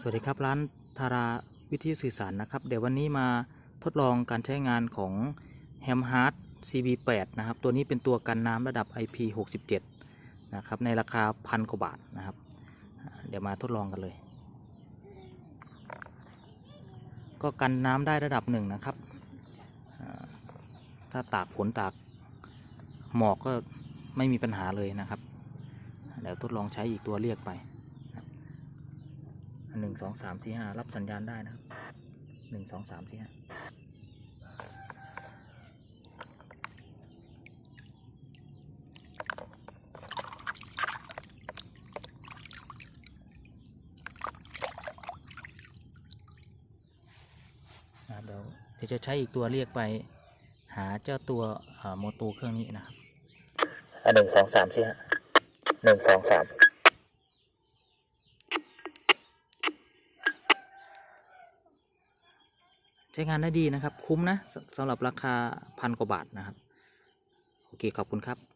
สวัสดีครับร้านทาราวิทยุสื่อสารนะครับ เดี๋ยววันนี้มาทดลองการใช้งานของ h a m h a r t CB8 นะครับ ตัวนี้เป็นตัวกันน้ำระดับ IP67 นะครับในราคาพันกว่าบาทนะครับ เดี๋ยวมาทดลองกันเลย ก็กันน้ำได้ระดับหนึ่งนะครับ ถ้าตากฝนตากหมอกก็ไม่มีปัญหาเลยนะครับ เดี๋ยวทดลองใช้อีกตัวเรียกไป หนึ่งสองสามสี่ห้ารับสัญญาณได้นะครับหนึ่งสองสามสี่ห้าเดี๋ยวเดี๋ยวจะใช้อีกตัวเรียกไปหาเจ้าตัวโมโตเครื่องนี้นะครับหนึ่งสองสามสี่ห้าหนึ่งสองสาม ช้งานได้ดีนะครับ คุ้มนะสสำหรับราคาพันกว่าบาทนะครับ โอเค ขอบคุณครับ